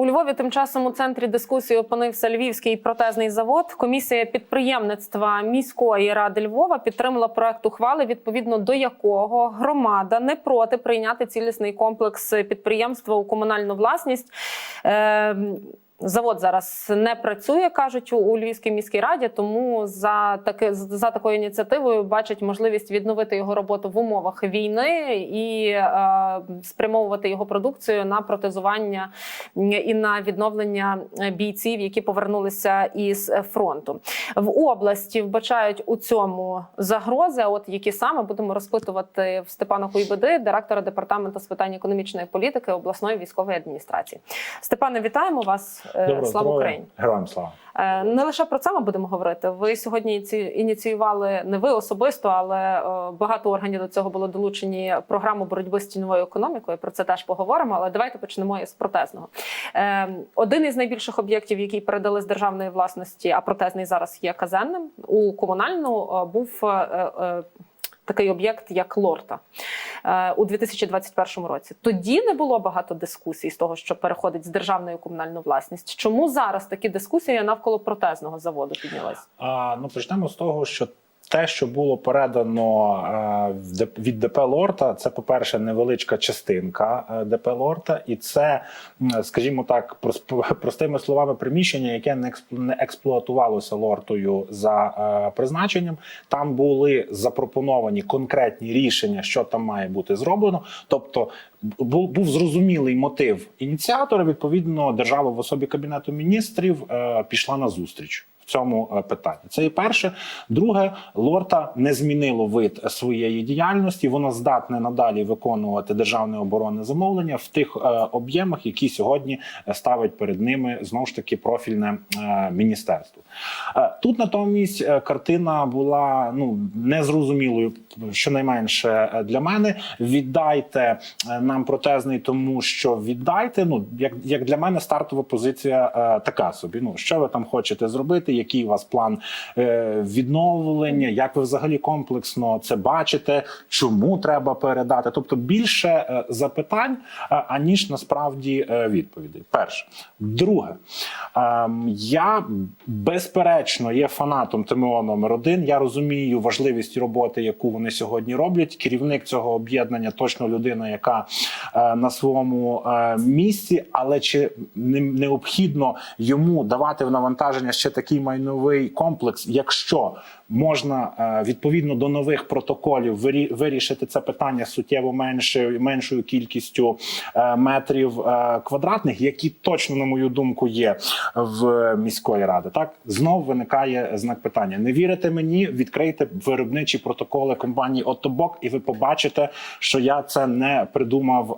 У Львові тим часом у центрі дискусії опинився Львівський протезний завод. Комісія підприємництва міської ради Львова підтримала проект ухвали, відповідно до якого громада не проти прийняти цілісний комплекс підприємства у комунальну власність. Завод зараз не працює, кажуть у- Львівській міській раді, тому за таки за такою ініціативою бачать можливість відновити його роботу в умовах війни і е, спрямовувати його продукцію на протезування і на відновлення бійців, які повернулися із фронту. В області вбачають у цьому загрози. От які саме будемо розпитувати в Степана Куйбеди, директора департаменту з питань економічної політики обласної військової адміністрації. Степане, вітаємо вас. Е, Слава. Україні! Героям слава. Е, Не лише про це ми будемо говорити. Ви сьогодні ініці- ініціювали не ви особисто, але е, багато органів до цього було долучені програму боротьби з тіньовою економікою. Про це теж поговоримо. Але давайте почнемо із протезного. Один із найбільших об'єктів, який передали з державної власності, а протезний зараз є казенним у комунальну, був. Такий об'єкт, як Лорта е, у 2021 році. Тоді не було багато дискусій з того, що переходить з державної комунальну власність. Чому зараз такі дискусії навколо протезного заводу піднялись? А, ну почнемо з того, що те, що було передано е, від ДП Лорта, це, по-перше, невеличка частинка е, ДП Лорта, і це, скажімо так, прос- простими словами, приміщення, яке не експ- експлуатувалося лортою за е, призначенням. Там були запропоновані конкретні рішення, що там має бути зроблено. Тобто був, був зрозумілий мотив ініціатора. Відповідно, держава в особі кабінету міністрів пішла на зустріч. Цьому е, питанні це і перше. Друге, лорта не змінило вид своєї діяльності. Воно здатне надалі виконувати державне оборонне замовлення в тих е, об'ємах, які сьогодні е, ставить перед ними знову ж таки профільне міністерство. Тут натомість картина була ну незрозумілою, щонайменше для мене. Віддайте нам протезний, тому що віддайте. Ну як, як для мене стартова позиція така собі. Ну що ви там хочете зробити? Який у вас план е, відновлення? Як ви взагалі комплексно це бачите? Чому треба передати? Тобто більше е, запитань, е, аніж насправді відповідей. Перше, друге, ем, я безперечно є фанатом ТМО номер один. Я розумію важливість роботи, яку вони сьогодні роблять. Керівник цього об'єднання точно людина, яка на своєму місці, але чи необхідно йому давати в навантаження ще такий майновий комплекс, якщо можна е, відповідно до нових протоколів вирі- вирішити це питання суттєво меншою меншою кількістю е, метрів е, квадратних, які точно, на мою думку, є в міської ради. Так знов виникає знак питання. Не вірите мені? Відкрийте виробничі протоколи компанії Отобок, і ви побачите, що я це не придумав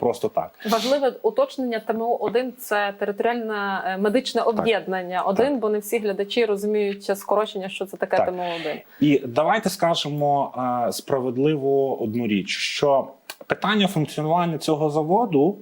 просто так. Важливе уточнення ТМО 1 це територіальне медичне об'єднання. Один, бо не всі глядачі розуміють скорочення, що це таке Так. 1 І давайте скажемо е, справедливо одну річ, що питання функціонування цього заводу.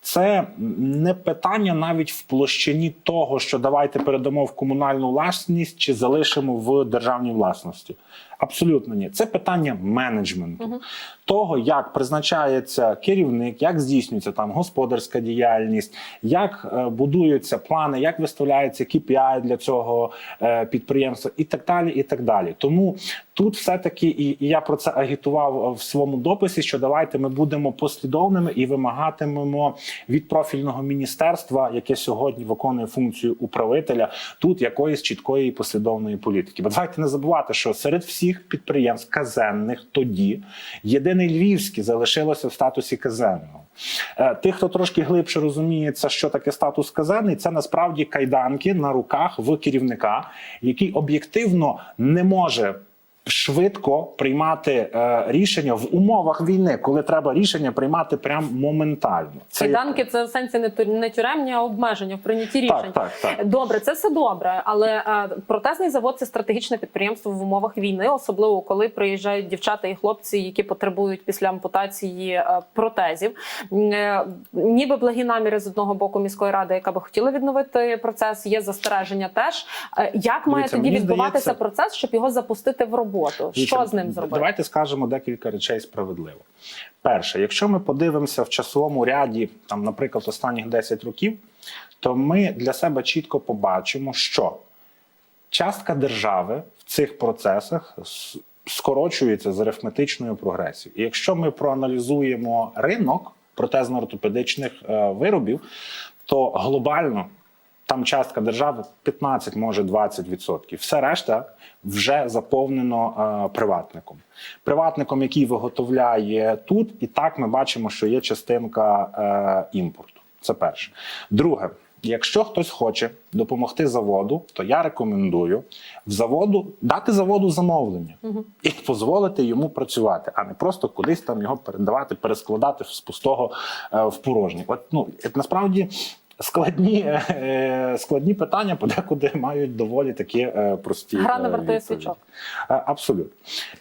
Це не питання навіть в площині того, що давайте передамо в комунальну власність чи залишимо в державній власності. Абсолютно ні. Це питання менеджменту, Мгм. того, як призначається керівник, як здійснюється там господарська діяльність, як е, будуються плани, як виставляється KPI для цього е, підприємства, і так далі. І так далі. Тому тут все-таки, і, і я про це агітував в своєму дописі, що давайте ми будемо послідовними і вимагатимемо від профільного міністерства, яке сьогодні виконує функцію управителя, тут якоїсь чіткої і послідовної політики. Бо давайте не забувати, що серед всіх підприємств казенних тоді єдиний львівський залишилося в статусі казенного. Е, Тих, хто трошки глибше розуміється, що таке статус казенний, це насправді кайданки на руках в керівника, який об'єктивно не може. Швидко приймати е, рішення в умовах війни, коли треба рішення приймати прям моментально. Це Кайданки це в сенсі не не тюремні, а обмеження в прийнятті рішень. так, так, так. Добре, це все добре, але е, протезний завод це стратегічне підприємство в умовах війни, особливо коли приїжджають дівчата і хлопці, які потребують після ампутації е, протезів. Е, Ніби благі наміри з одного боку міської ради, яка би хотіла відновити процес, є застереження теж. Е, Як має Дивіться, тоді відбуватися здається- процес, щоб його запустити в роботу? Роботу. Дивіться, Що з ним зробити? Давайте скажемо декілька речей справедливо. Перше, якщо ми подивимося в часовому ряді, там, наприклад, останніх 10 років, то ми для себе чітко побачимо, що частка держави в цих процесах скорочується з арифметичною прогресією. І якщо ми проаналізуємо ринок протезно-ортопедичних е, виробів, то глобально там частка держави 15, може 20%. Все решта вже заповнено е, приватником. Приватником, який виготовляє тут, і так ми бачимо, що є частинка е, імпорту. Це перше. Друге, якщо хтось хоче допомогти заводу, то я рекомендую в заводу дати заводу замовлення і дозволити йому працювати, а не просто кудись там його передавати, перескладати з пустого е, в порожнє. От ну насправді. Складні, е, складні питання подекуди мають доволі такі е, прості. Гра не е, свічок. Е, Абсолютно.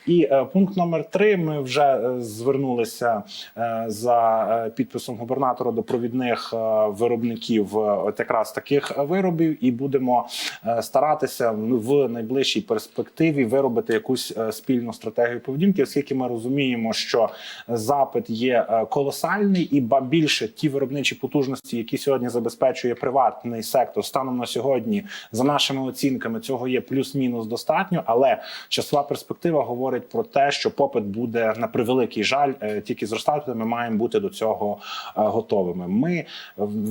І е, пункт номер три. Ми вже е, звернулися е, за е, підписом губернатора до провідних е, виробників е, от якраз таких виробів, і будемо е, старатися в найближчій перспективі виробити якусь е, спільну стратегію поведінки, оскільки ми розуміємо, що запит є е, колосальний, і ба більше ті виробничі потужності, які сьогодні забезпечує приватний сектор, станом на сьогодні, за нашими оцінками, цього є плюс-мінус достатньо, але часова перспектива говорить про те, що попит буде на превеликий жаль е, тільки зростати. Ми маємо бути до цього е, готовими. Ми, е,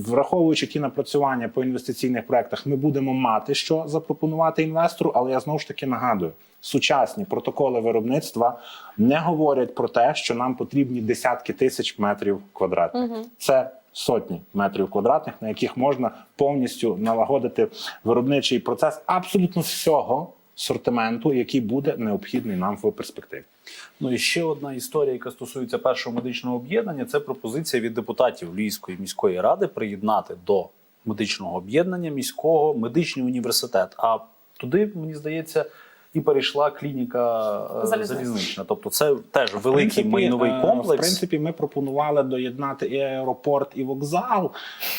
враховуючи ті напрацювання по інвестиційних проектах, ми будемо мати що запропонувати інвестору, але я знову ж таки нагадую. Сучасні протоколи виробництва не говорять про те, що нам потрібні десятки тисяч метрів квадратних. Це сотні метрів квадратних, на яких можна повністю налагодити виробничий процес абсолютно всього сортименту, який буде необхідний нам в перспективі. Ну і ще одна історія, яка стосується першого медичного об'єднання, це пропозиція від депутатів Львівської міської ради приєднати до медичного об'єднання міського медичний університет. А туди, мені здається, і перейшла клініка е, Залізнична. залізнична. Тобто, це теж великий принципі, майновий е, комплекс. В принципі, ми пропонували доєднати і аеропорт, і вокзал.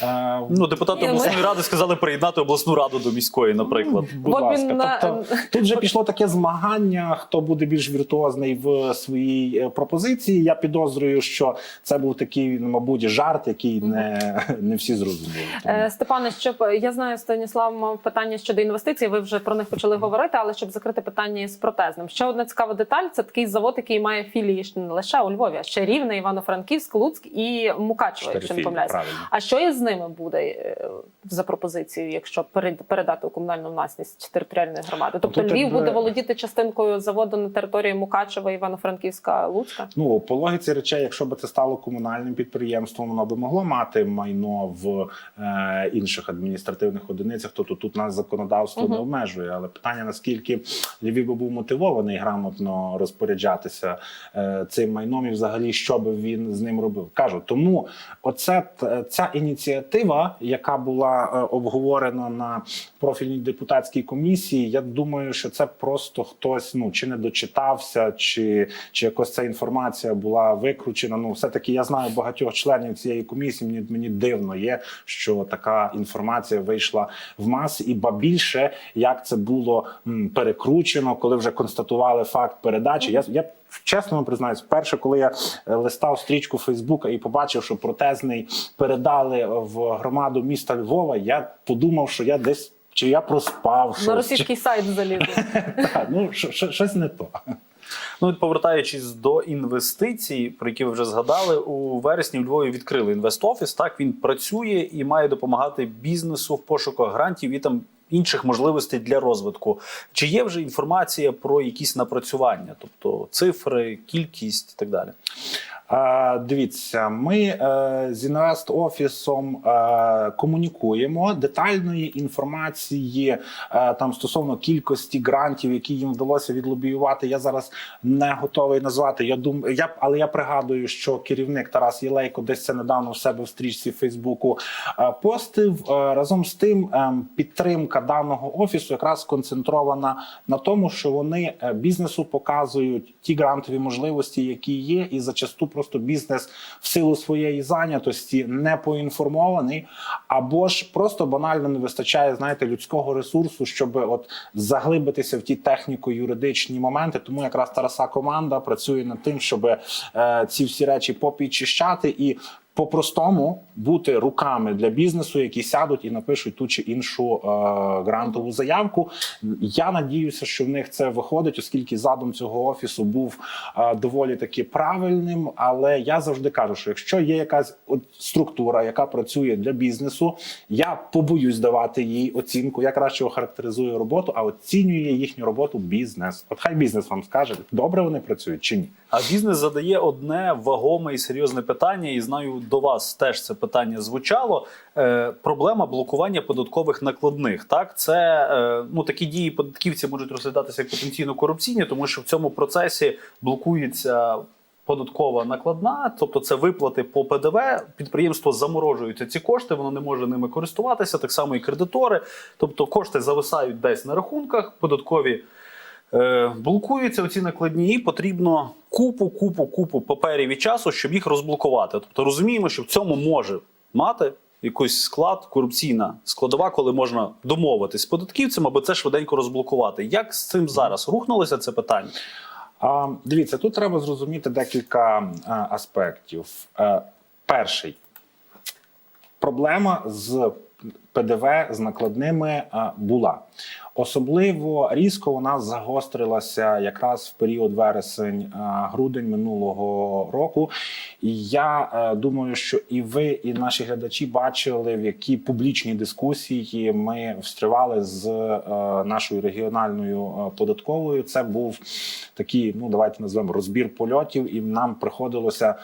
Е, Ну, депутати Ні, ми- ради сказали приєднати обласну раду до міської, наприклад. Будь От ласка, на- тобто тут вже пішло таке змагання, хто буде більш віртуозний в своїй пропозиції. Я підозрюю, що це був такий, ну, мабуть, жарт, який не, не всі зрозуміли. Тому- Степане, щоб я знаю, Станіслав мав питання щодо інвестицій. Ви вже про них почали говорити, але щоб закрити питання з протезним. Ще одна цікава деталь: це такий завод, який має філії не лише у Львові, а ще Рівне, Івано-Франківськ, Луцьк і Мукачево, якщо не правильно. А що із ними буде е, за пропозицією, якщо перед- передати у комунальну власність територіальної громади? Тобто Тут Львів буде володіти частинкою заводу на території Мукачева, Івано-Франківська, Луцька? Ну, по логіці речей, якщо б це стало комунальним підприємством, воно би могло мати майно в е, інших адміністративних одиницях. Тобто тут нас законодавство Мгм. не обмежує. Але питання наскільки Львів би був мотивований грамотно розпоряджатися е, цим майном і взагалі що би він з ним робив. Кажу, тому оце ця ініціатива, яка була е, обговорена на профільній депутатській комісії. Я думаю, що це просто хтось ну чи не дочитався, чи, чи якось ця інформація була викручена. Ну, все таки я знаю багатьох членів цієї комісії. Мені мені дивно є, що така інформація вийшла в маси, і ба більше як це було м, перекручено, коли вже констатували факт передачі. Я я чесно вам признаюсь, вперше, коли я е, листав стрічку Фейсбука і побачив, що протезний передали в громаду міста Львова, я подумав, що я десь. Чи я проспав щось? На російський сайт залізли. Так, ну що- що- щось не то. Ну, от повертаючись до інвестицій, про які ви вже згадали, у вересні в Львові відкрили інвестофіс. Так він працює і має допомагати бізнесу в пошуках грантів і там інших можливостей для розвитку. Чи є вже інформація про якісь напрацювання, тобто цифри, кількість і так далі? Дивіться, ми е, з інвест офісом е, комунікуємо детальної інформації е, там стосовно кількості грантів, які їм вдалося відлобіювати. Я зараз не готовий назвати. Я думаю, я але я пригадую, що керівник Тарас Єлейко десь це недавно в себе в стрічці Фейсбуку постив. Разом з тим, підтримка даного офісу якраз сконцентрована на тому, що вони бізнесу показують ті грантові можливості, які є, і зачасту просто бізнес в силу своєї зайнятості не поінформований, або ж просто банально не вистачає, знаєте, людського ресурсу, щоб от заглибитися в ті техніко-юридичні моменти. Тому якраз Тараса команда працює над тим, щоб е, ці всі речі попідчищати і. По-простому бути руками для бізнесу, які сядуть і напишуть ту чи іншу е, грантову заявку. Я надіюся, що в них це виходить, оскільки задум цього офісу був е, доволі таки правильним. Але я завжди кажу, що якщо є якась от структура, яка працює для бізнесу, я побоюсь давати їй оцінку. Я краще охарактеризую роботу, а оцінює їхню роботу бізнес. От хай бізнес вам скаже, добре вони працюють чи ні. А бізнес задає одне вагоме і серйозне питання, і знаю, до вас теж це питання звучало. Е, проблема блокування податкових накладних. Так, це е, ну такі дії податківці можуть розглядатися як потенційно корупційні, тому що в цьому процесі блокується. Податкова накладна, тобто це виплати по ПДВ. Підприємство заморожується ці кошти, воно не може ними користуватися. Так само і кредитори. Тобто кошти зависають десь на рахунках, податкові блокуються оці накладні, і потрібно купу, купу, купу паперів і часу, щоб їх розблокувати. Тобто розуміємо, що в цьому може мати якийсь склад, корупційна складова, коли можна домовитись з податківцем, аби це швиденько розблокувати. Як з цим зараз рухнулося це питання? А, дивіться, тут треба зрозуміти декілька а, аспектів. Е, перший проблема з ПДВ з накладними а, була. Особливо різко вона загострилася якраз в період вересень-грудень минулого року. І я е, думаю, що і ви, і наші глядачі бачили, в які публічні дискусії ми встривали з е, нашою регіональною е, податковою. Це був такий, ну давайте назвемо розбір польотів, і нам приходилося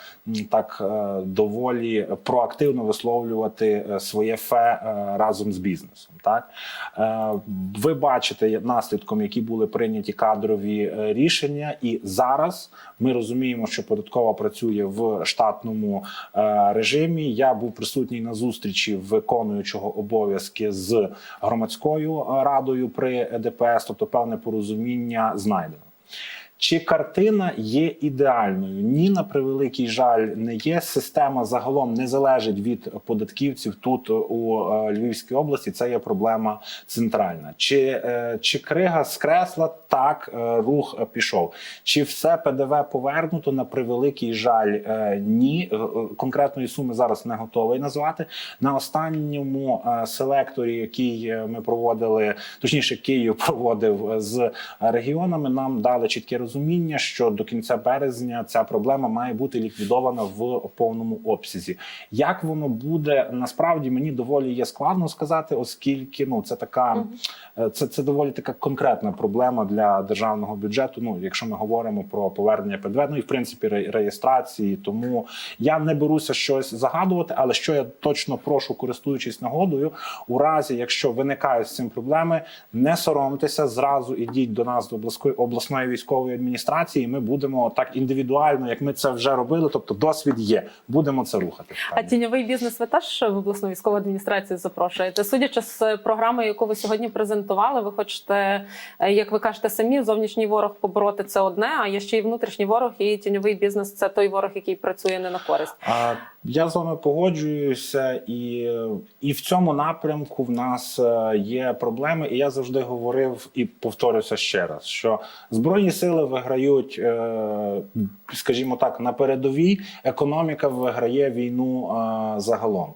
так е, доволі проактивно висловлювати е, своє фе е, разом з бізнесом. Так Е, ви бачите наслідком, які були прийняті кадрові е, рішення, і зараз ми розуміємо, що податкова працює в штатному е, режимі. Я був присутній на зустрічі виконуючого обов'язки з громадською е, радою при ДПС, тобто певне порозуміння знайдено. Чи картина є ідеальною? Ні, на превеликий жаль, не є. Система загалом не залежить від податківців тут у е, Львівській області. Це є проблема центральна. Чи, е, чи крига скресла? Так, е, рух пішов. Чи все ПДВ повернуто? На превеликий жаль, ні. Конкретної суми зараз не готовий назвати. На останньому селекторі, який ми проводили, точніше, Київ проводив з регіонами, нам дали чітке розуміння, що до кінця березня ця проблема має бути ліквідована в повному обсязі. Як воно буде насправді мені доволі є складно сказати, оскільки ну це така е, це, це доволі така конкретна проблема для державного бюджету. Ну, якщо ми говоримо про повернення ПДВ, ну і в принципі ре- реєстрації. Тому я не беруся щось загадувати, але що я точно прошу, користуючись нагодою, у разі, якщо виникають з цим проблеми, не соромтеся, зразу ідіть до нас до обласної військової адміністрації. Ми будемо так індивідуально, як ми це вже робили. Тобто досвід є. Будемо це рухати. А тіньовий бізнес ви теж в обласну військову адміністрацію запрошуєте? Судячи з програми, яку ви сьогодні презентували, ви хочете, е, як ви кажете, самі зовнішній ворог побороти це одне, а є ще й внутрішній ворог, і тіньовий бізнес це той ворог, який працює не на користь. А, я з вами погоджуюся, і, і в цьому напрямку в нас е, є проблеми. І я завжди говорив і повторюся ще раз, що збройні сили виграють, е, скажімо так, на передовій. Економіка виграє війну е, загалом.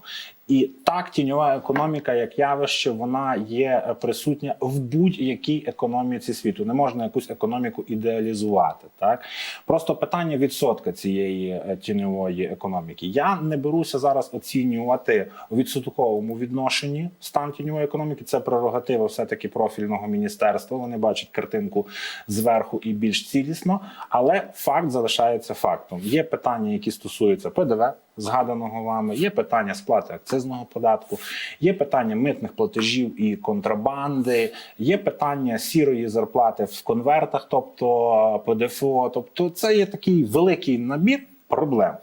І так, тіньова економіка, як явище, вона є присутня в будь-якій економіці світу. Не можна якусь економіку ідеалізувати. Так просто питання відсотка цієї е, тіньової економіки. Я не беруся зараз оцінювати у відсотковому відношенні стан тіньової економіки. Це прерогатива все таки профільного міністерства. Вони бачать картинку зверху і більш цілісно, але факт залишається фактом. Є питання, які стосуються ПДВ. Згаданого вами є питання сплати акцизного податку, є питання митних платежів і контрабанди, є питання сірої зарплати в конвертах, тобто ПДФО. Тобто, це є такий великий набір проблем.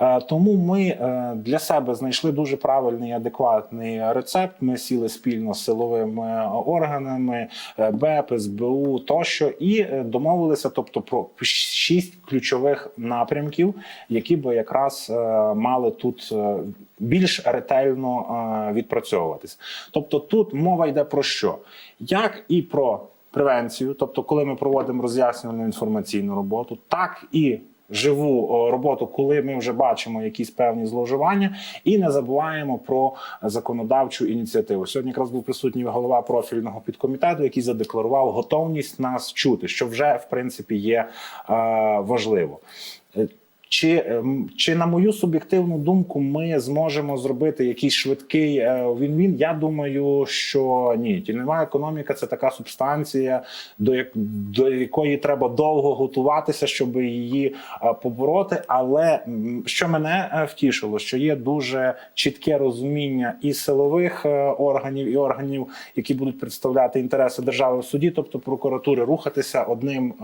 Е, Тому ми е, для себе знайшли дуже правильний адекватний рецепт. Ми сіли спільно з силовими органами, е, БЕП, СБУ тощо, і домовилися, тобто про шість ключових напрямків, які би якраз мали тут більш ретельно відпрацьовуватись. Тобто, тут мова йде про що? Як і про превенцію, тобто, коли ми проводимо роз'яснювальну інформаційну роботу, так і живу роботу, коли ми вже бачимо якісь певні зловживання, і не забуваємо про законодавчу ініціативу. Сьогодні якраз був присутній голова профільного підкомітету, який задекларував готовність нас чути, що вже в принципі є е, важливо. Чи, ем, чи на мою суб'єктивну думку, ми зможемо зробити якийсь швидкий е, він-він? Я думаю, що ні. Тіньова економіка це така субстанція, до, як, до якої треба довго готуватися, щоб її е, побороти. Але що мене е, втішило, що є дуже чітке розуміння і силових органів, і органів, які будуть представляти інтереси держави в суді, тобто прокуратури, рухатися одним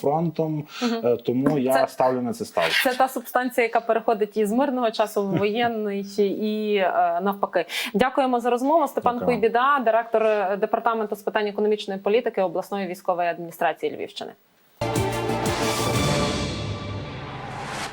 фронтом. Е, Тому я Це- ставлю на це ставку. Це та субстанція, яка переходить із мирного часу в воєнний і е, навпаки. Дякуємо за розмову. Степан Дякую. Куйбіда, директор департаменту з питань економічної політики обласної військової адміністрації Львівщини.